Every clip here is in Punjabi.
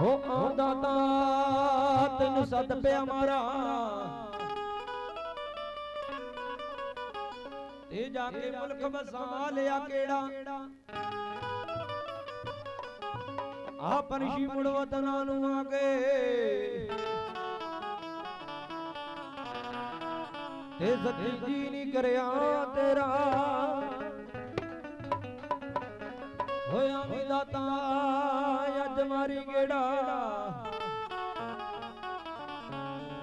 ਹੋ ਆਉਂਦਾ ਤਾਂ ਤੈਨੂੰ ਸੱਦ ਪਿਆ ਮਾਰਾ। ਤੇ ਜਾ ਕੇ ਮੁਲਕ ਵਸਾ ਲਿਆ ਕਿਹੜਾ? ਆ ਪਨਸ਼ੀ ਮੁੜ ਵਤਨਾਂ ਨੂੰ ਆ ਗਏ ਤੇ ਸੱਚੀ ਜੀ ਨਹੀਂ ਕਰਿਆ ਤੇਰਾ। ਹੋਇਆ ਵੀ ਦਾਤਾ ਅੱਜ ਮਾਰੀ ਗੇੜਾ।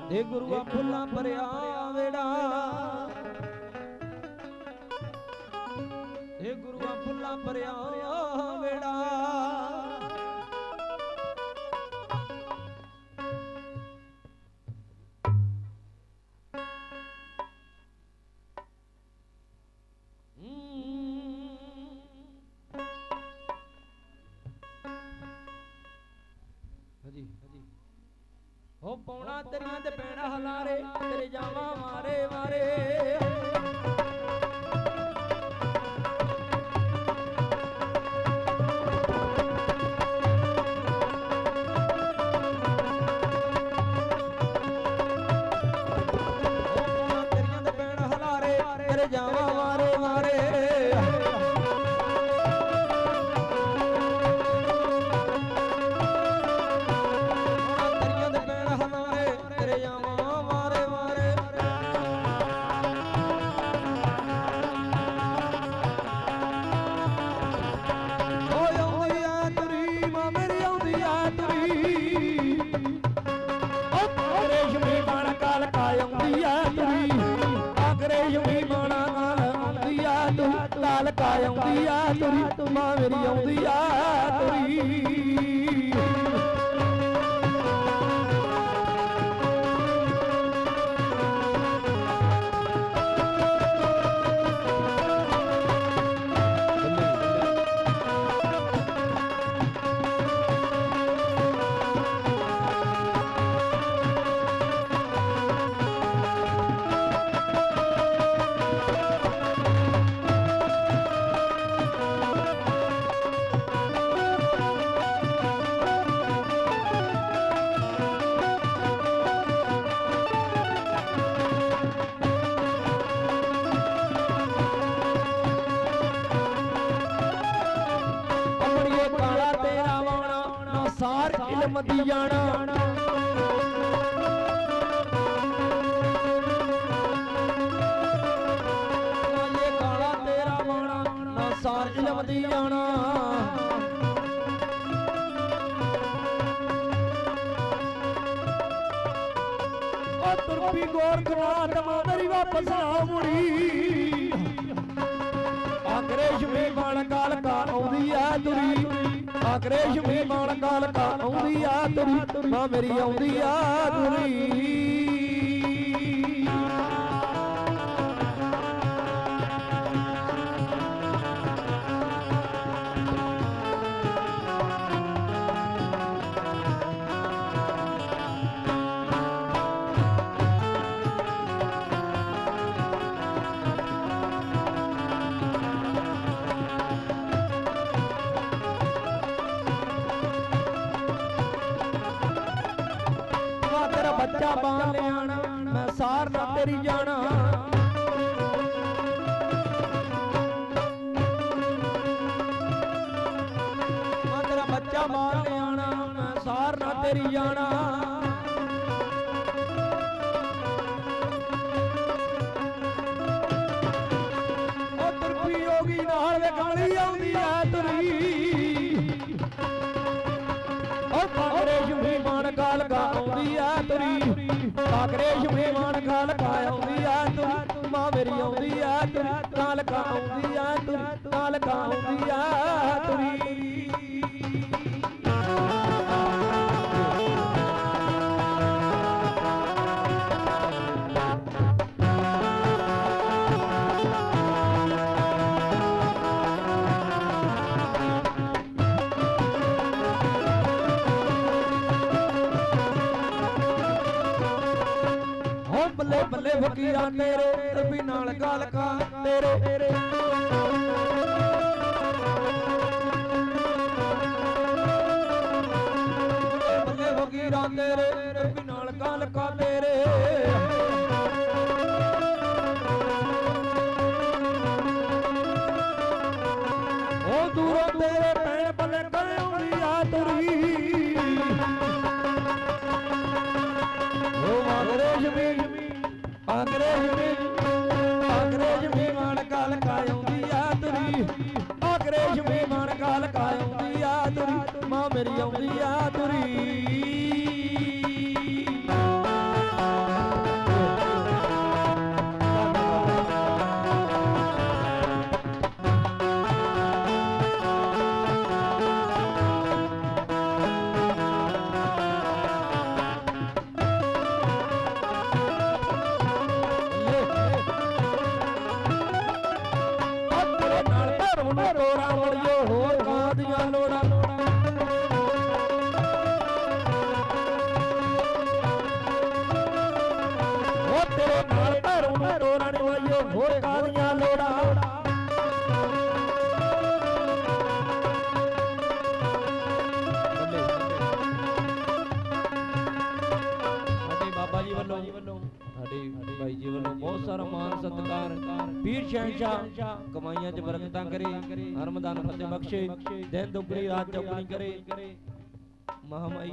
ਤੇ ਗੁਰੂਆ ਫੁੱਲਾਂ ਭਰਿਆ ਵੇੜਾ। ਤੇ ਗੁਰੂਆ ਫੁੱਲਾਂ ਭਰਿਆ ਹਾਂਜੀ ਹਾਂਜੀ। ਹੋ ਪੌਣਾ ਤੇਰੀਆਂ ਤੇ ਪੈਣਾ ਹਲਾਰੇ, ਤੇਰੇ ਜਾਵਾਂ ਮਾਰੇ ਮਾਰੇ ਹੋ ਪੌਣਾ ਤੇਰੀਆਂ ਤੇ ਪੈਣਾ ਹਲਾਰੇ, ਤੇਰੇ ਜਾਵਾਂ ਤੂੰ ਕਾਲ ਕਾਇਉਂਦੀ ਆ ਤੇਰੀ ਮਾਂ ਮੇਰੀ ਆਉਂਦੀ ਆ ਤੇਰੀ। ਸਾਰ ਇਲਮ ਦੀ ਜਾਣਾ? ਅਮੜੀਏ ਕਾਲਾ ਤੇਰਾ ਵਾਣਾ ਨਾ ਸਾਰ ਇਲਮ ਦੀ ਜਾਣਾ। ਓ ਤੁਰਪੀ ਗੋਰਖਨਾਥ ਮਾਦਰੀ ਵਾਪਸ ਆ ਮੁੜੀ ਅੰਗਰੇਜ਼ ਵੀ ਬਾਣ ਕਾਲ ਕਾ ਆਉਂਦੀ ਆ ਤੁਰੀ। ਅੰਗਰੇਜ਼ ਵੀ ਬਾਣ ਕਾਲ ਕਾ ਆਉਂਦੀ ਆ ਤੁਰੀ ਮਾਂ ਮੇਰੀ ਆਉਂਦੀ ਆ ਤੁਰੀ। ਬੱਚਾ ਬਾਹ ਲਿਆਣਾ ਮੈਂ ਸਾਰ ਨਾ ਤੇਰੀ ਜਾਣਾ। ਵਾ ਤੇਰਾ ਬੱਚਾ ਬਾਣ ਲਿਆਣਾ ਮੈਂ ਸਾਰ ਨਾ ਤੇਰੀ ਜਾਣਾ। ਉਹ ਤੁਰਪੀ ਹੋਗੀ ਨਾਲ ਵੇ ਆਉਂਦੀ ਆ ਤੁਰੀ। ਓ ਕਾਗਰੇ ਸ਼ੁਭੀ ਮਾਨ ਕਾਲ ਕਾ ਆਉਂਦੀ ਤੁਰੀ। ਕਾਗਰੇ ਸ਼ੁਭੀ ਮਾਨ ਕਾਲ ਕਾ ਆਉਂਦੀ ਆ ਤੁਰੀ ਮਾਂ ਮੇਰੀ ਆਉਂਦੀ ਆ ਤੂੰ ਕਾਲ ਕਾ ਆਉਂਦੀ ਆ ਤੂੰ ਕਾਲ ਕਾ ਆਉਂਦੀ ਆ ਤੁਰੀ। ਬੱਲੇ ਬੱਲੇ ਫਕੀਰਾਂ ਤੇਰੇ ਰਬੀ ਨਾਲ ਗਾਲ ਕਾ ਤੇਰੇ। ਤੇਰੇ ਰੱਬੀ ਨਾਲ ਗੱਲ ਕਾ ਤੇਰੇ। ਉਹ ਦੂਰੋਂ ਤੇਰੇ ਪੈਣ ਬੱਲੇ ਕਰੇ ਆ ਤੁਰੀ। ਉਹ ਅੰਗਰੇਜ਼ ਵੀ ਅੰਗਰੇਜ਼ ਵੀ ਅੰਗਰੇਜ਼ ਵੀ ਮਾਨ ਕਾਲ ਕਾਉਂਦੀ ਆ ਤੁਰੀ। ਅੰਗਰੇਜ਼ ਵੀ ਮਾਨ ਕਾਲ ਕਾਉਂਦੀ ਆ ਤੁਰੀ। ਮਾਂ ਮੇਰੀ ਆਉਂਦੀ ਆ ਤੁਰੀ। ਧਰਮ ਨੂੰ ਹੋਰ ਕਾਂ ਦੀਆਂ ਲੋੜਾਂ ਵੱਲੋਂ ਬਹੁਤ ਸਾਰਾ ਮਾਨ ਸਤਿਕਾਰ। ਪੀਰ ਸ਼ਹਿਨਸ਼ਾਹ ਕਮਾਈਆਂ 'ਚ ਬਰਕਤਾਂ ਕਰੇ, ਹਰਮਦਾਨ ਫਤਿਹ ਬਖਸ਼ੇ, ਦਿਨ ਦੁਗਣੀ, ਰਾਤ ਚੌਗਣੀ ਕਰੇ। ਮਹਾਮਾਈ